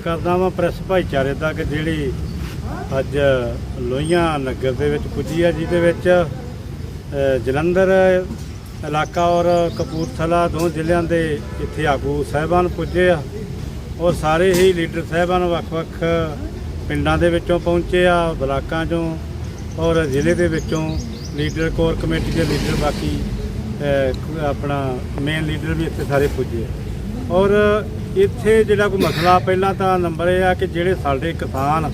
ਕਰਦਾ ਵਾਂ ਪ੍ਰੈਸ ਭਾਈਚਾਰੇ ਤੱਕ ਜਿਹੜੀ ਅੱਜ ਲੋਹੀਆਂ ਨਗਰ ਦੇ ਵਿੱਚ ਪੁੱਜੀ ਆ, ਜਿਹਦੇ ਵਿੱਚ ਜਲੰਧਰ ਇਲਾਕਾ ਔਰ ਕਪੂਰਥਲਾ ਦੋ ਜ਼ਿਲ੍ਹਿਆਂ ਦੇ ਇੱਥੇ ਆਗੂ ਸਾਹਿਬਾਨ ਪੁੱਜੇ ਆ। ਔਰ ਸਾਰੇ ਹੀ ਲੀਡਰ ਸਾਹਿਬਾਨ ਵੱਖ-ਵੱਖ ਪਿੰਡਾਂ ਦੇ ਵਿੱਚੋਂ ਪਹੁੰਚੇ ਆ, ਬਲਾਕਾਂ ਚੋਂ ਔਰ ਜ਼ਿਲ੍ਹੇ ਦੇ ਵਿੱਚੋਂ ਲੀਡਰ, ਕੋਰ ਕਮੇਟੀ ਦੇ ਲੀਡਰ, ਬਾਕੀ ਆਪਣਾ ਮੇਨ ਲੀਡਰ ਵੀ ਇੱਥੇ ਸਾਰੇ ਪੁੱਜੇ ਆ। ਔਰ ਇੱਥੇ ਜਿਹੜਾ ਕੋਈ ਮਸਲਾ ਪਹਿਲਾਂ ਤਾਂ ਨੰਬਰ ਇਹ ਆ ਕਿ ਜਿਹੜੇ ਸਾਡੇ ਕਿਸਾਨ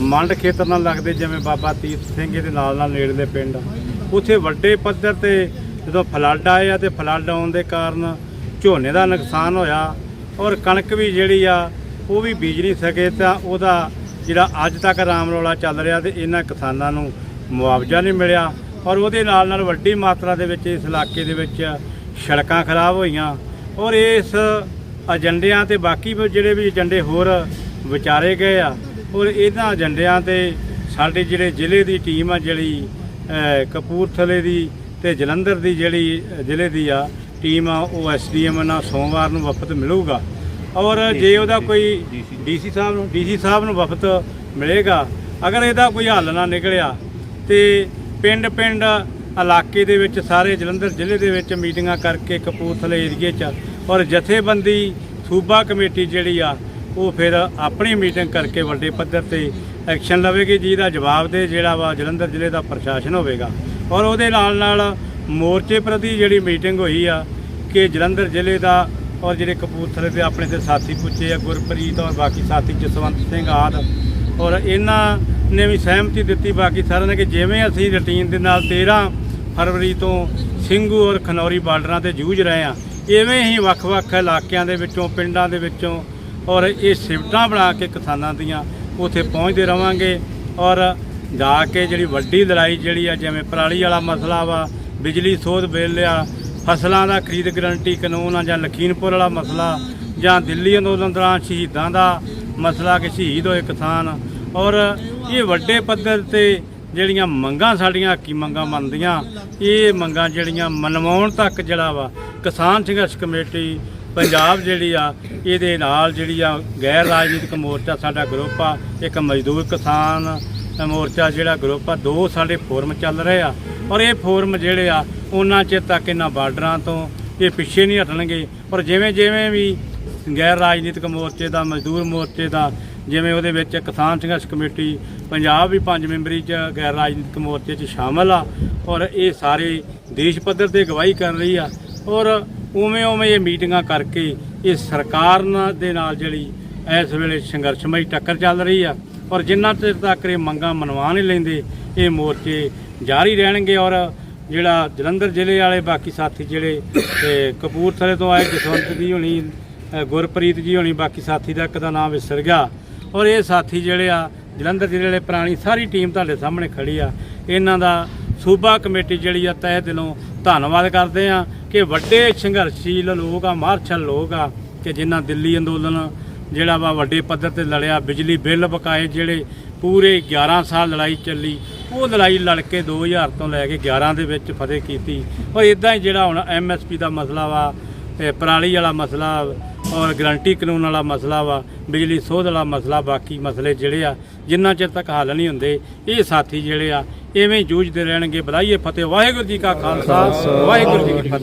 ਮੰਡ ਖੇਤਰ ਨਾਲ ਲੱਗਦੇ, ਜਿਵੇਂ ਬਾਬਾ ਤੀਰਥ ਸਿੰਘ ਦੇ ਨਾਲ ਨਾਲ ਨੇੜਲੇ ਪਿੰਡ, ਉੱਥੇ ਵੱਡੇ ਪੱਧਰ ਤੇ ਜਦੋਂ ਫਲੱਡ ਆਏ ਆ ਤੇ ਫਲੱਡ ਆਉਣ ਦੇ ਕਾਰਨ ਝੋਨੇ ਦਾ ਨੁਕਸਾਨ ਹੋਇਆ ਔਰ ਕਣਕ ਵੀ ਜਿਹੜੀ ਆ ਉਹ ਵੀ ਬੀਜ ਨਹੀਂ ਸਕੇ ਤਾਂ ਉਹਦਾ ਜਿਹੜਾ ਅੱਜ ਤੱਕ ਰਾਮ ਰੌਲਾ ਚੱਲ ਰਿਹਾ ਤੇ ਇਹਨਾਂ ਕਿਸਾਨਾਂ ਨੂੰ ਮੁਆਵਜ਼ਾ ਨਹੀਂ ਮਿਲਿਆ ਔਰ ਉਹਦੇ ਨਾਲ ਨਾਲ ਵੱਡੀ ਮਾਤਰਾ ਦੇ ਵਿੱਚ ਇਸ ਇਲਾਕੇ ਦੇ ਵਿੱਚ ਸੜਕਾਂ ਖਰਾਬ ਹੋਈਆਂ ਔਰ ਇਸ ਏਜੰਡਿਆਂ ਤੇ ਬਾਕੀ ਜਿਹੜੇ ਵੀ ਏਜੰਡੇ ਹੋਰ ਵਿਚਾਰੇ ਗਏ ਆ ਔਰ ਇਹਨਾਂ ਏਜੰਡਿਆਂ ਤੇ ਸਾਡੇ ਜਿਹੜੇ ਜ਼ਿਲ੍ਹੇ ਦੀ ਟੀਮ ਆ ਜਿਹੜੀ ਕਪੂਰਥਲੇ ਦੀ ਤੇ ਜਲੰਧਰ ਦੀ ਜਿਹੜੀ ਜ਼ਿਲ੍ਹੇ ਦੀ ਆ ਟੀਮ ਆ ਉਹ ਐਸਡੀਐਮ ਨਾਲ ਸੋਮਵਾਰ ਨੂੰ ਵਫਦ ਮਿਲੂਗਾ। ਔਰ ਜੇ ਉਹਦਾ ਕੋਈ ਡੀਸੀ ਸਾਹਿਬ ਨੂੰ ਡੀਸੀ ਸਾਹਿਬ ਨੂੰ ਵਫਦ ਮਿਲੇਗਾ ਅਗਰ ਇਹਦਾ ਕੋਈ ਹੱਲ ਨਾ ਨਿਕਲਿਆ ਤੇ ਪਿੰਡ ਪਿੰਡ ਇਲਾਕੇ ਦੇ ਵਿੱਚ ਸਾਰੇ ਜਲੰਧਰ ਜ਼ਿਲ੍ਹੇ ਦੇ ਵਿੱਚ ਮੀਟਿੰਗਾਂ ਕਰਕੇ ਕਪੂਰਥਲੇ ਏਰੀਏ 'ਚ ਔਰ ਜਥੇਬੰਦੀ ਸੂਬਾ ਕਮੇਟੀ ਜਿਹੜੀ ਆ, ਉਹ ਫਿਰ ਆਪਣੀ ਮੀਟਿੰਗ ਕਰਕੇ ਵੱਡੇ ਪੱਧਰ ਤੇ ਐਕਸ਼ਨ ਲਵੇਗੀ, ਜਿਹਦਾ ਜਵਾਬ ਦੇ ਜਿਹੜਾ ਵਾ ਜਲੰਧਰ ਜ਼ਿਲ੍ਹੇ ਦਾ ਪ੍ਰਸ਼ਾਸਨ ਹੋਵੇਗਾ। ਔਰ ਉਹਦੇ ਨਾਲ ਨਾਲ ਮੋਰਚੇ ਪ੍ਰਤੀ ਜਿਹੜੀ ਮੀਟਿੰਗ ਹੋਈ ਆ, ਕਿ ਜਲੰਧਰ ਜ਼ਿਲ੍ਹੇ ਦਾ ਔਰ ਜਿਹੜੇ ਕਪੂਰਥਲੇ ਦੇ ਆਪਣੇ ਤੇ ਸਾਥੀ ਪੁੱਛੇ ਆ, ਗੁਰਪ੍ਰੀਤ ਔਰ ਬਾਕੀ ਸਾਥੀ ਜਸਵੰਤ ਸਿੰਘ ਆਦ, ਔਰ ਇਹਨਾਂ ਨੇ ਵੀ ਸਹਿਮਤੀ ਦਿੱਤੀ ਬਾਕੀ ਸਾਰਿਆਂ ਨੇ ਕਿ ਜਿਵੇਂ ਅਸੀਂ ਰੁਟੀਨ ਦੇ ਨਾਲ 13 ਫਰਵਰੀ ਤੋਂ ਸਿੰਘੂ ਔਰ ਖਨੌਰੀ ਬਾਰਡਰਾਂ ਤੇ ਜੂਝ ਰਹੇ ਆ ਇਵੇਂ ਹੀ ਵੱਖ-ਵੱਖ ਇਲਾਕਿਆਂ ਦੇ ਵਿੱਚੋਂ, ਪਿੰਡਾਂ ਦੇ ਵਿੱਚੋਂ ਔਰ ਇਹ ਸਿਫਟਾਂ ਬਣਾ ਕੇ ਕਿਸਾਨਾਂ ਦੀਆਂ ਉੱਥੇ ਪਹੁੰਚਦੇ ਰਵਾਂਗੇ ਔਰ ਜਾ ਕੇ ਜਿਹੜੀ ਵੱਡੀ ਲੜਾਈ ਜਿਹੜੀ ਆ, ਜਿਵੇਂ ਪਰਾਲੀ ਵਾਲਾ ਮਸਲਾ ਵਾ, ਬਿਜਲੀ ਸੋਧ ਬਿੱਲ ਆ, ਫਸਲਾਂ ਦਾ ਖਰੀਦ ਗਰੰਟੀ ਕਾਨੂੰਨ ਆ ਜਾਂ ਲਖੀਮਪੁਰ ਵਾਲਾ ਮਸਲਾ ਜਾਂ ਦਿੱਲੀ ਅੰਦੋਲਨ ਦੌਰਾਨ ਸ਼ਹੀਦਾਂ ਦਾ ਮਸਲਾ ਕਿ ਸ਼ਹੀਦ ਹੋਏ ਕਿਸਾਨ ਔਰ ਇਹ ਵੱਡੇ ਪੱਧਰ ਤੇ ਜਿਹੜੀਆਂ ਮੰਗਾਂ ਸਾਡੀਆਂ, ਹੱਕੀ ਮੰਗਾਂ ਮੰਨਦੀਆਂ, ਇਹ ਮੰਗਾਂ ਜਿਹੜੀਆਂ ਮਨਵਾਉਣ ਤੱਕ ਜਿਹੜਾ ਵਾ ਕਿਸਾਨ ਸੰਘਰਸ਼ ਕਮੇਟੀ ਪੰਜਾਬ ਜਿਹੜੀ ਆ, ਇਹਦੇ ਨਾਲ ਜਿਹੜੀ ਆ ਗੈਰ ਰਾਜਨੀਤਿਕ ਮੋਰਚਾ ਸਾਡਾ ਗਰੁੱਪ ਆ, ਇੱਕ ਮਜ਼ਦੂਰ ਕਿਸਾਨ ਮੋਰਚਾ ਜਿਹੜਾ ਗਰੁੱਪ ਆ, ਦੋ ਸਾਡੇ ਫੋਰਮ ਚੱਲ ਰਹੇ ਆ। ਔਰ ਇਹ ਫੋਰਮ ਜਿਹੜੇ ਆ, ਉਹਨਾਂ ਚਿਰ ਤੱਕ ਇਹਨਾਂ ਬਾਰਡਰਾਂ ਤੋਂ ਇਹ ਪਿੱਛੇ ਨਹੀਂ ਹਟਣਗੇ। ਔਰ ਜਿਵੇਂ ਜਿਵੇਂ ਵੀ ਗੈਰ ਰਾਜਨੀਤਿਕ ਮੋਰਚੇ ਦਾ, ਮਜ਼ਦੂਰ ਮੋਰਚੇ ਦਾ, ਜਿਵੇਂ ਉਹਦੇ ਵਿੱਚ ਕਿਸਾਨ ਸੰਘਰਸ਼ ਕਮੇਟੀ ਪੰਜਾਬ ਵੀ ਪੰਜ ਮੈਂਬਰੀ ਚ ਗੈਰ ਰਾਜਨੀਤਿਕ ਮੋਰਚੇ 'ਚ ਸ਼ਾਮਲ ਆ, ਔਰ ਇਹ ਸਾਰੇ ਦੇਸ਼ ਪੱਧਰ ਤੇ ਗਵਾਹੀ ਕਰ ਰਹੀ ਆ ਔਰ ਉਵੇਂ ਉਵੇਂ ਇਹ ਮੀਟਿੰਗਾਂ ਕਰਕੇ ਇਹ ਸਰਕਾਰ ਦੇ ਨਾਲ ਜਿਹੜੀ ਇਸ ਵੇਲੇ ਸੰਘਰਸ਼ਮਈ ਟੱਕਰ ਚੱਲ ਰਹੀ ਆ ਔਰ ਜਿੰਨਾ ਚਿਰ ਤੱਕ ਇਹ ਮੰਗਾਂ ਮਨਵਾ ਨਹੀਂ ਲੈਂਦੇ, ਇਹ ਮੋਰਚੇ ਜਾਰੀ ਰਹਿਣਗੇ ਔਰ ਜਿਹੜਾ ਜਲੰਧਰ ਜ਼ਿਲ੍ਹੇ ਵਾਲੇ ਬਾਕੀ ਸਾਥੀ ਜਿਹੜੇ ਕਪੂਰਥਲੇ ਤੋਂ ਆਏ ਜਸਵੰਤ ਜੀ ਹੋਣੀ ਗੁਰਪ੍ਰੀਤ ਜੀ ਹੋਣੀ ਬਾਕੀ ਸਾਥੀ ਦਾ ਇੱਕ ਦਾ ਨਾਮ ਵਿਸਰ ਗਿਆ ਔਰ ਇਹ ਸਾਥੀ ਜਿਹੜੇ ਆ ਜਲੰਧਰ ਜ਼ਿਲ੍ਹੇ ਵਾਲੇ ਪੁਰਾਣੀ ਸਾਰੀ ਟੀਮ ਤੁਹਾਡੇ ਸਾਹਮਣੇ ਖੜੀ ਆ। ਇਹਨਾਂ ਦਾ ਸੂਬਾ ਕਮੇਟੀ ਜਿਹੜੀ ਆ ਤਹਿ ਦਿਲੋਂ ਧੰਨਵਾਦ ਕਰਦੇ ਆ ਕਿ ਵੱਡੇ ਸੰਘਰਸ਼ੀਲ ਲੋਕ ਆ, ਮਾਰਸ਼ਲ ਲੋਕ ਆ, ਕਿ ਜਿਨ੍ਹਾਂ ਦਿੱਲੀ ਅੰਦੋਲਨ ਜਿਹੜਾ ਵਾ ਵੱਡੇ ਪੱਧਰ ਤੇ ਲੜਿਆ, ਬਿਜਲੀ ਬਿੱਲ ਬਕਾਏ ਜਿਹੜੇ ਪੂਰੇ 11 ਸਾਲ ਲੜਾਈ ਚੱਲੀ, ਉਹ ਲੜਾਈ ਲੜ ਕੇ 2000 ਤੋਂ ਲੈ ਕੇ 11 ਦੇ ਵਿੱਚ ਫਤਿਹ ਕੀਤੀ। ਔਰ ਇਦਾਂ ਹੀ ਜਿਹੜਾ ਹੁਣ ਐਮਐਸਪੀ ਦਾ ਮਸਲਾ ਵਾ ਪਰਾਲੀ ਵਾਲਾ ਮਸਲਾ ਔਰ ਗਰੰਟੀ ਕਾਨੂੰਨ ਵਾਲਾ ਮਸਲਾ ਵਾ, ਬਿਜਲੀ ਸੋਧ ਵਾਲਾ ਮਸਲਾ, ਬਾਕੀ ਮਸਲੇ ਜਿਹੜੇ ਆ, ਜਿੰਨਾ ਚਿਰ ਤੱਕ ਹੱਲ ਨਹੀਂ ਹੁੰਦੇ, ਇਹ ਸਾਥੀ ਜਿਹੜੇ ਆ ਐਵੇਂ ਹੀ ਜੂਝਦੇ ਰਹਿਣਗੇ। ਬਧਾਈਏ ਫਤਿਹ। ਵਾਹਿਗੁਰੂ ਜੀ ਕਾ ਖਾਲਸਾ, ਵਾਹਿਗੁਰੂ ਜੀ ਕੀ ਫਤਿਹ।